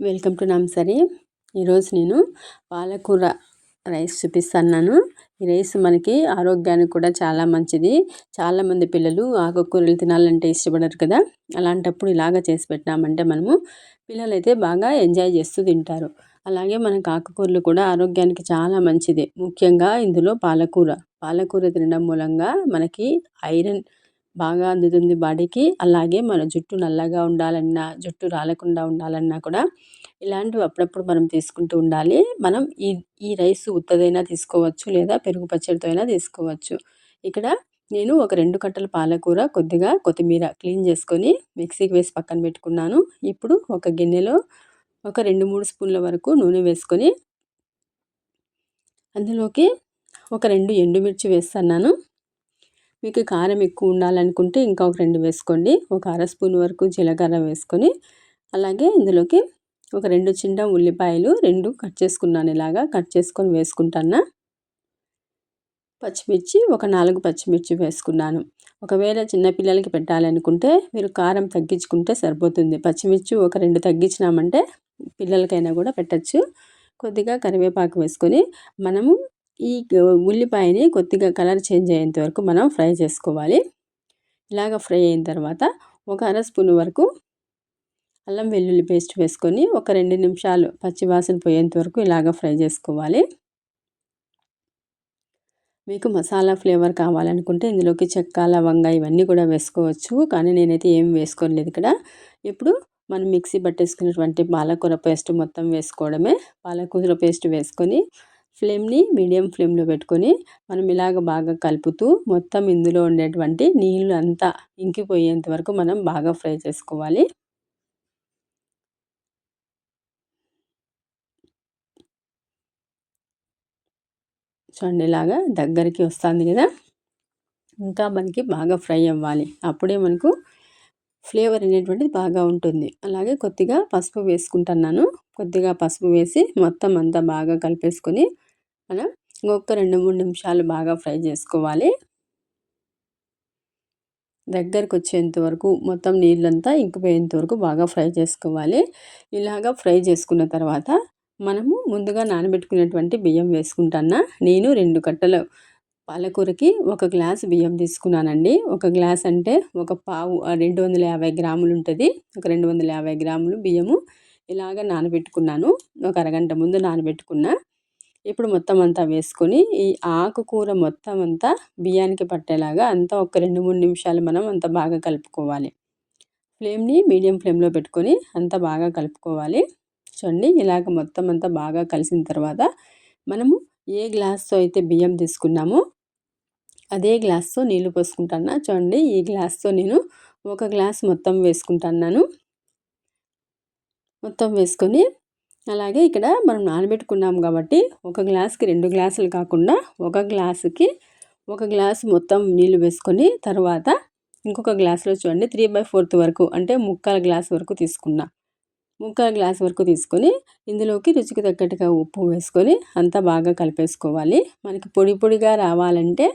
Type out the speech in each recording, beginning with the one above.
Welcome to నామ్సరీ. ఈరోజు నేను పాలకూర రైస్ చూపిస్తున్నాను. ఈ రైస్ మనకి ఆరోగ్యానికి కూడా చాలా మంచిది. చాలామంది పిల్లలు ఆకుకూరలు తినాలంటే ఇష్టపడరు కదా. అలాంటప్పుడు ఇలాగ చేసి పెట్టినామంటే మనము పిల్లలు అయితే బాగా ఎంజాయ్ చేస్తూ తింటారు. అలాగే మనకు ఆకుకూరలు కూడా ఆరోగ్యానికి చాలా మంచిది. ముఖ్యంగా ఇందులో పాలకూర. పాలకూర తినడం మూలంగా మనకి ఐరన్ బాగా అందుతుంది బాడీకి. అలాగే మన జుట్టు నల్లగా ఉండాలన్నా జుట్టు రాలకుండా ఉండాలన్నా కూడా ఇలాంటివి అప్పుడప్పుడు మనం తీసుకుంటూ ఉండాలి. మనం ఈ ఈ రైస్ ఉత్తదైనా తీసుకోవచ్చు లేదా పెరుగు పచ్చడితో అయినా తీసుకోవచ్చు. ఇక్కడ నేను ఒక రెండు కట్టల పాలకూర కొద్దిగా కొత్తిమీర క్లీన్ చేసుకొని మిక్సీకి వేసి పక్కన పెట్టుకున్నాను. ఇప్పుడు ఒక గిన్నెలో ఒక రెండు మూడు స్పూన్ల వరకు నూనె వేసుకొని అందులోకి ఒక రెండు ఎండుమిర్చి వేస్తున్నాను. మీకు కారం ఎక్కువ ఉండాలనుకుంటే ఇంకా ఒక రెండు వేసుకోండి. ఒక అర స్పూన్ వరకు జీలకర్ర వేసుకొని అలాగే ఇందులోకి ఒక రెండు చిన్న ఉల్లిపాయలు రెండు కట్ చేసుకున్నాను ఇలాగా కట్ చేసుకొని వేసుకుంటాను పచ్చిమిర్చి ఒక నాలుగు పచ్చిమిర్చి వేసుకున్నాను. ఒకవేళ చిన్నపిల్లలకి పెట్టాలనుకుంటే మీరు కారం తగ్గించుకుంటే సరిపోతుంది. పచ్చిమిర్చి ఒక రెండు తగ్గించినామంటే పిల్లలకైనా కూడా పెట్టచ్చు. కొద్దిగా కరివేపాకు వేసుకొని మనము ఈ ఉల్లిపాయని కొద్దిగా కలర్ చేంజ్ అయ్యేంత వరకు మనం ఫ్రై చేసుకోవాలి. ఇలాగ ఫ్రై అయిన తర్వాత ఒక అర స్పూన్ వరకు అల్లం వెల్లుల్లి పేస్ట్ వేసుకొని ఒక రెండు నిమిషాలు పచ్చివాసన పోయేంత వరకు ఇలాగ ఫ్రై చేసుకోవాలి. మీకు మసాలా ఫ్లేవర్ కావాలనుకుంటే ఇందులోకి చెక్క లవంగా ఇవన్నీ కూడా వేసుకోవచ్చు. కానీ నేనైతే ఏం వేసుకోలేదు ఇక్కడ. ఇప్పుడు మనం మిక్సీ పట్టేసుకున్నటువంటి పాలకూర పేస్ట్ మొత్తం వేసుకోవడమే. పాలకూర పేస్ట్ వేసుకొని ఫ్లేమ్ని మీడియం ఫ్లేమ్లో పెట్టుకొని మనం ఇలాగ బాగా కలుపుతూ మొత్తం ఇందులో ఉండేటువంటి నీళ్ళు అంతా ఇంకిపోయేంత వరకు మనం బాగా ఫ్రై చేసుకోవాలి. చూడండి ఇలాగా దగ్గరికి వస్తుంది కదా? ఇంకా మనకి బాగా ఫ్రై అవ్వాలి. అప్పుడే మనకు ఫ్లేవర్ అనేటువంటిది బాగా ఉంటుంది. అలాగే కొద్దిగా పసుపు వేసుకుంటున్నాను. కొద్దిగా పసుపు వేసి మొత్తం అంతా బాగా కలిపేసుకొని మనం ఇంకొక రెండు మూడు నిమిషాలు బాగా ఫ్రై చేసుకోవాలి. దగ్గరకు వచ్చేంత వరకు మొత్తం నీళ్ళంతా ఇంకిపోయేంత వరకు బాగా ఫ్రై చేసుకోవాలి. ఇలాగా ఫ్రై చేసుకున్న తర్వాత మనము ముందుగా నానబెట్టుకున్నటువంటి బియ్యం వేసుకుంటానా నేను రెండు కట్టలు పాలకూరకి ఒక గ్లాస్ బియ్యం తీసుకున్నానండి. ఒక గ్లాస్ అంటే ఒక పావు రెండు వందల యాభై గ్రాములు ఉంటుంది. ఒక రెండు వందల యాభై గ్రాములు బియ్యము ఇలాగ నానబెట్టుకున్నాను. ఒక అరగంట ముందు నానబెట్టుకున్నా. ఇప్పుడు మొత్తం అంతా వేసుకొని ఈ ఆకుకూర మొత్తం అంతా బియ్యానికి పట్టేలాగా అంతా ఒక రెండు మూడు నిమిషాలు మనం అంత బాగా కలుపుకోవాలి. ఫ్లేమ్ని మీడియం ఫ్లేమ్లో పెట్టుకొని అంతా బాగా కలుపుకోవాలి. చూడండి ఇలాగ మొత్తం అంతా బాగా కలిసిన తర్వాత మనము ఏ గ్లాస్తో అయితే బియ్యం తీసుకున్నామో అదే గ్లాస్తో నీళ్ళు పోసుకుంటాను చూడండి ఈ గ్లాస్తో నేను ఒక గ్లాస్ మొత్తం వేసుకుంటున్నాను. మొత్తం వేసుకొని అలాగే ఇక్కడ మనం నానబెట్టుకున్నాం కాబట్టి ఒక గ్లాస్కి రెండు గ్లాసులు కాకుండా ఒక గ్లాసుకి ఒక గ్లాస్ మొత్తం నీళ్ళు వేసుకొని తర్వాత ఇంకొక గ్లాసులో చూడండి త్రీ బై ఫోర్త్ వరకు అంటే ముక్కల గ్లాస్ వరకు తీసుకున్నా. ముక్కల గ్లాస్ వరకు తీసుకొని ఇందులోకి రుచికి తగ్గట్టుగా ఉప్పు వేసుకొని అంతా బాగా కలిపేసుకోవాలి. మనకి పొడి పొడిగా రావాలంటే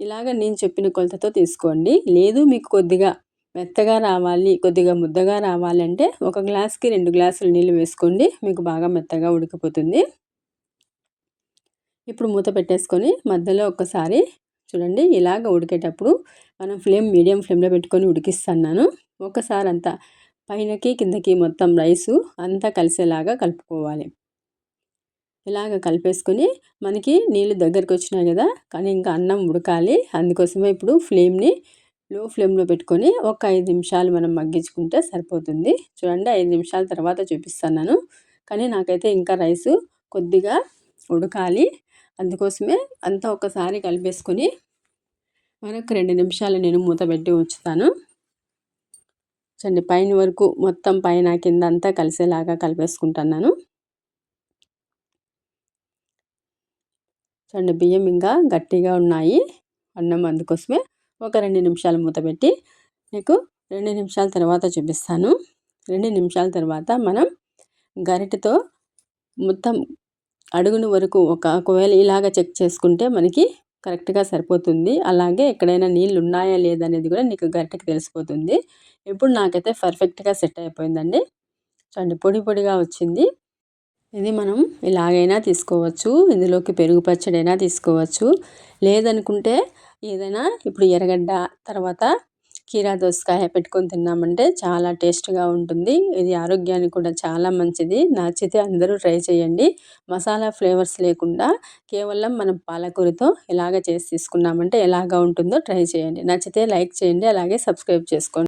ఇలాగ నేను చెప్పిన కొలతతో తీసుకోండి. లేదు మీకు కొద్దిగా మెత్తగా రావాలి కొద్దిగా ముద్దగా రావాలంటే ఒక గ్లాస్కి రెండు గ్లాసులు నీళ్ళు వేసుకోండి. మీకు బాగా మెత్తగా ఉడికిపోతుంది. ఇప్పుడు మూత పెట్టేసుకొని మధ్యలో ఒక్కసారి చూడండి ఇలాగ ఉడికేటప్పుడు మనం ఫ్లేమ్ మీడియం ఫ్లేమ్లో పెట్టుకొని ఉడికిస్తున్నాను. ఒకసారి అంతా పైనకి కిందకి మొత్తం రైసు అంతా కలిసేలాగా కలుపుకోవాలి. ఇలాగ కలిపేసుకొని మనకి నీళ్ళు దగ్గరికి వచ్చినాయి కదా కానీ ఇంకా అన్నం ఉడకాలి. అందుకోసమే ఇప్పుడు ఫ్లేమ్ని లో ఫ్లేమ్లో పెట్టుకొని ఒక ఐదు నిమిషాలు మనం మగ్గించుకుంటే సరిపోతుంది. చూడండి ఐదు నిమిషాల తర్వాత చూపిస్తాను కానీ నాకైతే ఇంకా రైసు కొద్దిగా ఉడకాలి. అందుకోసమే అంతా ఒకసారి కలిపేసుకొని మరొక రెండు నిమిషాలు నేను మూత పెట్టి ఉంచుతాను. చూడండి పైన వరకు మొత్తం పైన కింద అంతా కలిసేలాగా కలిపేసుకుంటున్నాను. చూడండి బియ్యం ఇంకా గట్టిగా ఉన్నాయి. అన్నం అందుకోసమే ఒక రెండు నిమిషాలు మూత పెట్టి మీకు రెండు నిమిషాల తర్వాత చూపిస్తాను. రెండు నిమిషాల తర్వాత మనం గరిటెతో మొత్తం అడుగును వరకు ఒక ఒకవేళ ఇలాగ చెక్ చేసుకుంటే మనకి కరెక్ట్గా సరిపోతుంది. అలాగే ఎక్కడైనా నీళ్ళు ఉన్నాయా లేదా అనేది కూడా నీకు గరిటెకి తెలిసిపోతుంది. ఇప్పుడు నాకైతే పర్ఫెక్ట్గా సెట్ అయిపోయిందండి. చూడండి పొడి పొడిగా వచ్చింది. ఇది మనం ఇలాగైనా తీసుకోవచ్చు. ఇందులోకి పెరుగు పచ్చడి అయినా తీసుకోవచ్చు. లేదనుకుంటే ఏదైనా ఇప్పుడు ఎర్రగడ్డ తర్వాత కీరా దోసకాయ పెట్టుకొని తిన్నామంటే చాలా టేస్ట్గా ఉంటుంది. ఇది ఆరోగ్యానికి కూడా చాలా మంచిది. నచ్చితే అందరూ ట్రై చేయండి. మసాలా ఫ్లేవర్స్ లేకుండా కేవలం మనం పాలకూరతో ఇలాగ చేసి తీసుకున్నామంటే ఎలాగ ఉంటుందో ట్రై చేయండి. నచ్చితే లైక్ చేయండి. అలాగే సబ్స్క్రైబ్ చేసుకోండి.